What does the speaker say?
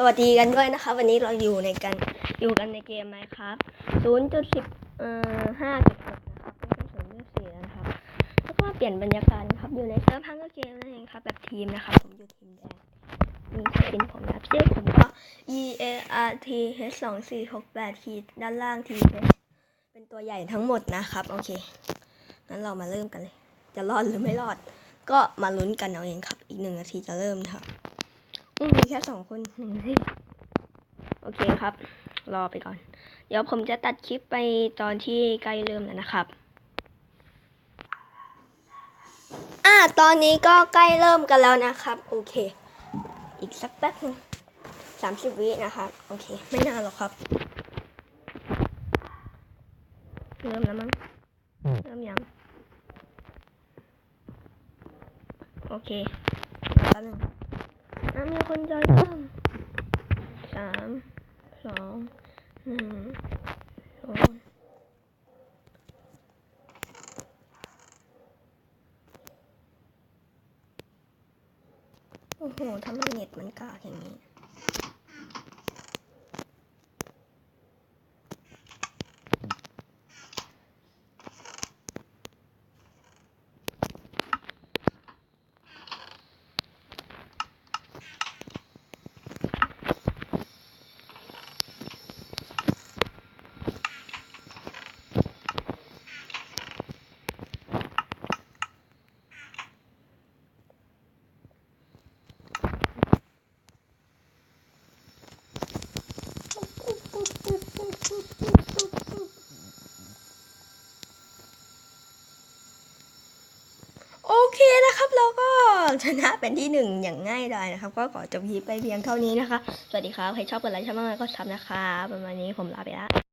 สวัสดีกันด้วยนะคะวันนี้เราอยู่ในกันอยู่กันในเกมไหมครับศูนย์จุดสิบเอ่อห้าจุดหกนะครับไม่ใช่ศูนย์จุดสี่แล้วนะครับ แล้วก็เปลี่ยนบรรยากาศครับอยู่ในเซิร์ฟฮังกอร์เกมนั่นเองครับ แบบทีมนะครับ ผมอยู่ทีมแดงมีสกินผมนะครับชื่อผมก็ E A R T H สองสี่หกแปดขีดด้านล่าง T H เป็นตัวใหญ่ทั้งหมดนะครับ โอเคงั้นเรามาเริ่มกันเลย จะรอดหรือไม่รอด ก็มาลุ้นกันเอาเองครับ อีกหนึ่งนาทีจะเริ่มนะครับ อืมมีแค่สองคนหนึ่งนาทีโอเคครับ รอไปก่อน เดี๋ยวผมจะตัดคลิปไปตอนที่ใกล้เริ่มแล้วนะครับ อ่าตอนนี้ก็ใกล้เริ่มกันแล้วนะครับ โอเค อีกสักแป๊บหนึงสามสิบวินะครับโอเค ไม่นานหรอกครับ เริ่มแล้วมั้งเริ่มยัง โอเคแป๊บหนึงอะ มีคนจอยเพิ่มสามสองหนึ่งสองโอ้โหทำไมเน็ตมันกากอย่างนี้ โอเค นะครับเราก็ชนะเป็นที่หนึ่งอย่างง่ายดายนะครับ ก็ขอจบคลิปไปเพียงเท่านี้นะคะ สวัสดีครับ ใครชอบกดไลค์ชอบมากก็ทำนะคะ ประมาณนี้ผมลาไปแล้ว